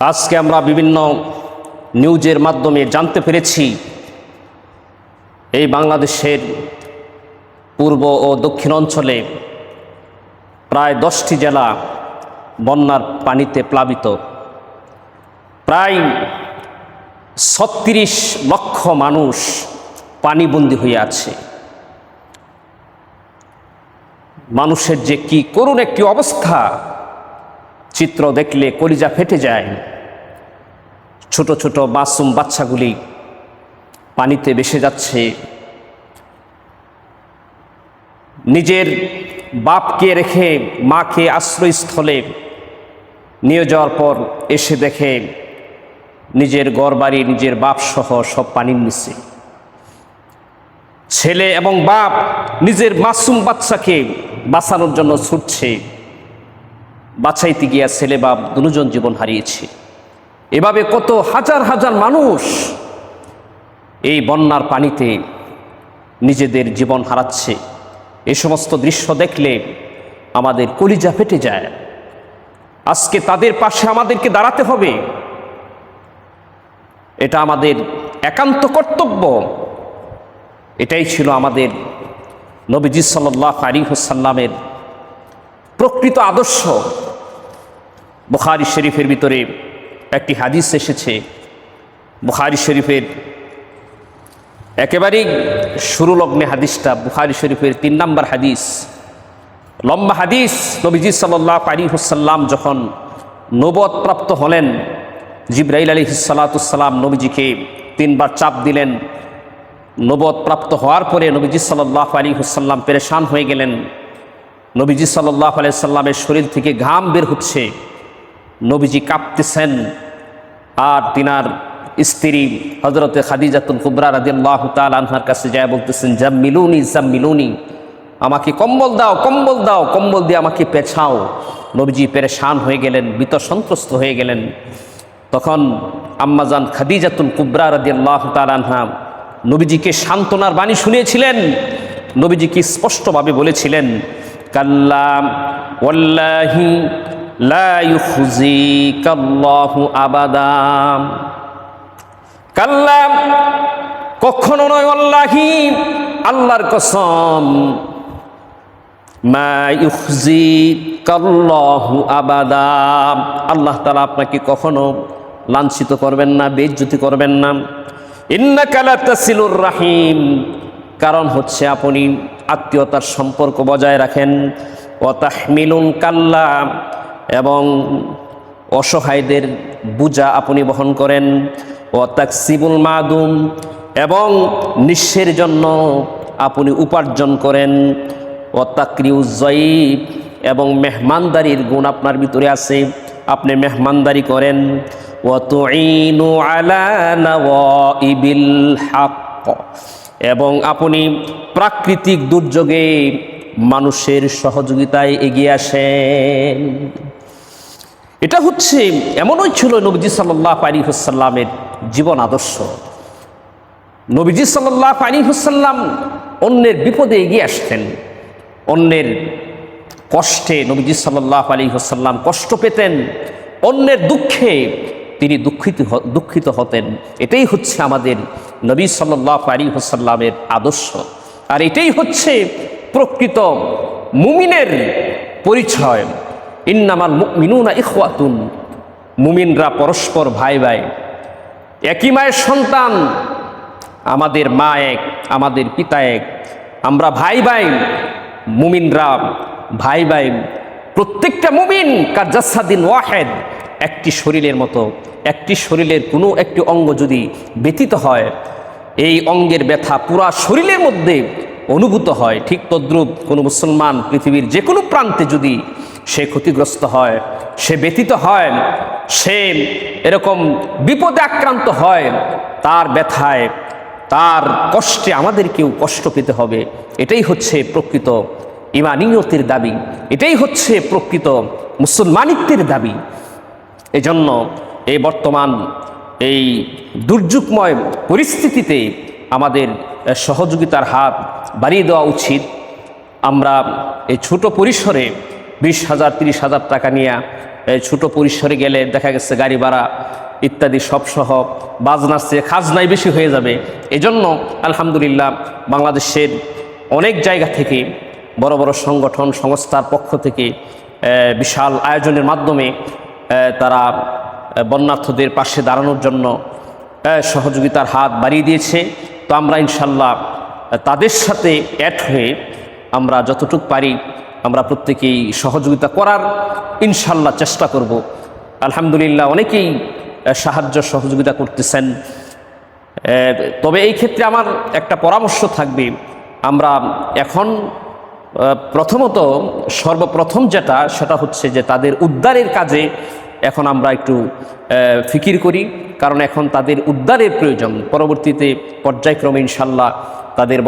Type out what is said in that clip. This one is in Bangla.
আজকে আমরা বিভিন্ন নিউজের মাধ্যমে জানতে পেরেছি এই বাংলাদেশের পূর্ব ও দক্ষিণ অঞ্চলে প্রায় দশটি জেলা বন্যার পানিতে প্লাবিত। প্রায় ছত্রিশ লক্ষ মানুষ পানিবন্দী হয়ে আছে। মানুষের যে কি করুণ একটি অবস্থা চিত্র দেখলে কলিজা ফেটে যায়। ছোট ছোট মাসুম বাচ্চাগুলি পানিতে ভেসে যাচ্ছে। নিজের বাপকে রেখে মাকে আশ্রয়স্থলে নিয়ে যাওয়ার পর এসে দেখে নিজের গড়বাড়ি নিজের বাপ সহ সব পানির নিচে। ছেলে এবং বাপ নিজের মাসুম বাচ্চাকে বাঁচানোর জন্য ছুটছে। বাঁচাইতে গিয়া ছেলে বাপ দুজন জীবন হারিয়েছে। এভাবে কত হাজার হাজার মানুষ এই বন্যার পানিতে নিজেদের জীবন হারাচ্ছে। এ সমস্ত দৃশ্য দেখলে আমাদের কলিজা ফেটে যায়। আজকে তাদের পাশে আমাদেরকে দাঁড়াতে হবে। এটা আমাদের একান্ত কর্তব্য। এটাই ছিল আমাদের নবীজি সাল্লাহ আলী হুসাল্লামের প্রকৃত আদর্শ। বুখারি শরীফের ভিতরে একটি হাদিস এসেছে। বুখারি শরীফের একেবারেই শুরু লগ্নে হাদিসটা, বুখারি শরীফের তিন নম্বর হাদিস। লম্বা হাদিস, নবীজি সাল্লাহ আলী হুসাল্লাম যখন নবদ প্রাপ্ত হলেন, জিব্রাইল আলী সালাতুসাল্লাম নবীজিকে তিনবার চাপ দিলেন। নবদ প্রাপ্ত হওয়ার পরে নবীজি সাল্লাহ আলী হুসাল্লাম পেরেশান হয়ে গেলেন। নবীজি সাল্লাহ আলাইসাল্লামের শরীর থেকে ঘাম বের হচ্ছে। নবীজি কাঁপতেছেন। আর তিনার স্ত্রী হজরতে খাদিজাতুল কুবরা রাদি আল্লাহ তাল আনহার কাছে যায় বলতেছেন জাম মিলুনি জাম মিলুনি আমাকে কম্বল দাও কম্বল দাও, কম্বল দিয়ে আমাকে পেছাও। নবীজি পেরেশান হয়ে গেলেন বিত সন্ত্রস্ত হয়ে গেলেন। তখন আম্মাজান খাদিজাতুল কুবরা রাদি আল্লাহ তাল আনহা নবীজিকে সান্ত্বনার বাণী শুনিয়েছিলেন। নবীজিকে স্পষ্টভাবে বলেছিলেন কাল্লাম ওয়াল্লাহি লা ইউখজিকাল্লাহু আবাদাম কাল্লাম কখনো নয় আল্লাহি আল্লাহর কসম। মা ইউখজিকাল্লাহু আবাদাম আল্লাহ তালা আপনাকে কখনো লাঞ্ছিত করবেন না, বেজ্জতি করবেন না। ইন্নাকা লা তাসিলুর রাহিম, কারণ হচ্ছে আপনি আত্মীয়তার সম্পর্ক বজায় রাখেন। ও তাহমিলুন কাল্লা এবং অসহায়দের বুজা আপনি বহন করেন, ও তাকসিবুল মাদুম, এবং নিঃস্বের জন্য আপনি উপার্জন করেন, ও তাকরিউজয়ীব এবং মেহমানদারির গুণ আপনার ভিতরে আছে, আপনি মেহমানদারি করেন, ও তো হাক্ক, এবং আপনি প্রাকৃতিক দুর্যোগে মানুষের সহযোগিতায় এগিয়ে আসেন। এটা হচ্ছে এমনই ছিল নবীজি সাল্লাহ আলী হুসাল্লামের জীবন আদর্শ। নবীজি সাল্লাহ আলী হুসাল্লাম অন্যের বিপদে এগিয়ে আসতেন। অন্যের কষ্টে নবীজি সাল্লাহ আলী হুসাল্লাম কষ্ট পেতেন। অন্যের দুঃখে তিনি দুঃখিত দুঃখিত হতেন। এটাই হচ্ছে আমাদের নবী সাল্লাহ আলী হুসাল্লামের আদর্শ। আর এটাই হচ্ছে প্রকৃত মুমিনের পরিচয়। ইন্নামাল মিনুনা ইখওয়াতুন। মুমিনরা পরস্পর ভাই ভাই। একই মায়ের সন্তান, আমাদের মা এক, আমাদের পিতা এক। আমরা ভাই ভাই, মুমিনরা ভাই ভাই। প্রত্যেকটা মুমিন কাজাসাদিন ওয়াহেদ, একটি শরীরের মতো, একটি শরীরের কোনো একটি অঙ্গ যদি ব্যতীত হয়, এই অঙ্গের ব্যথা পুরা শরীরের মধ্যে অনুভূত হয়। ঠিক তদ্রূপ কোনো মুসলমান পৃথিবীর যে কোনো প্রান্তে যদি সে ক্ষতিগ্রস্ত হয়, সে ব্যতীত হয়, সে এরকম বিপদে আক্রান্ত হয়, তার ব্যথায়, তার কষ্টে আমাদেরকেও কষ্ট পেতে হবে। এটাই হচ্ছে প্রকৃত ইমানিয়তের দাবি। এটাই হচ্ছে প্রকৃত মুসলমানিত্বের দাবি। এজন্য এই বর্তমান এই দুর্যোগময় পরিস্থিতিতে আমাদের সহযোগিতার হাত বাড়িয়ে দেওয়া উচিত। আমরা এই ছোট পরিসরে বিশ হাজার, তিরিশ হাজার টাকা নিয়ে ছোট পরিসরে গেলে দেখা গেছে গাড়ি ভাড়া ইত্যাদি সব সহ বাজনার চেয়ে খাজনাই বেশি হয়ে যাবে। এজন্য আলহামদুলিল্লাহ বাংলাদেশের অনেক জায়গা থেকে বড় বড় সংগঠন, সংস্থার পক্ষ থেকে বিশাল আয়োজনের মাধ্যমে তারা বন্যার্থদের পাশে দাঁড়ানোর জন্য সহযোগিতার হাত বাড়িয়ে দিয়েছে। তো আমরা ইনশাল্লাহ তাদের সাথে অ্যাড হয়ে আমরা যতটুক পারি আমরা প্রত্যেকেই সহযোগিতা করার ইনশাল্লাহ চেষ্টা করব। আলহামদুলিল্লাহ অনেকেই সাহায্য সহযোগিতা করতেছেন। তবে এই ক্ষেত্রে আমার একটা পরামর্শ থাকবে। আমরা এখন প্রথমত সর্বপ্রথম যেটা, সেটা হচ্ছে যে তাদের উদ্ধারের কাজে এখন আমরা একটু ফিকির করি। কারণ এখন তাদের উদ্ধারের প্রয়োজন। পরবর্তীতে পর্যায়ক্রমে ইনশাল্লাহ তাদের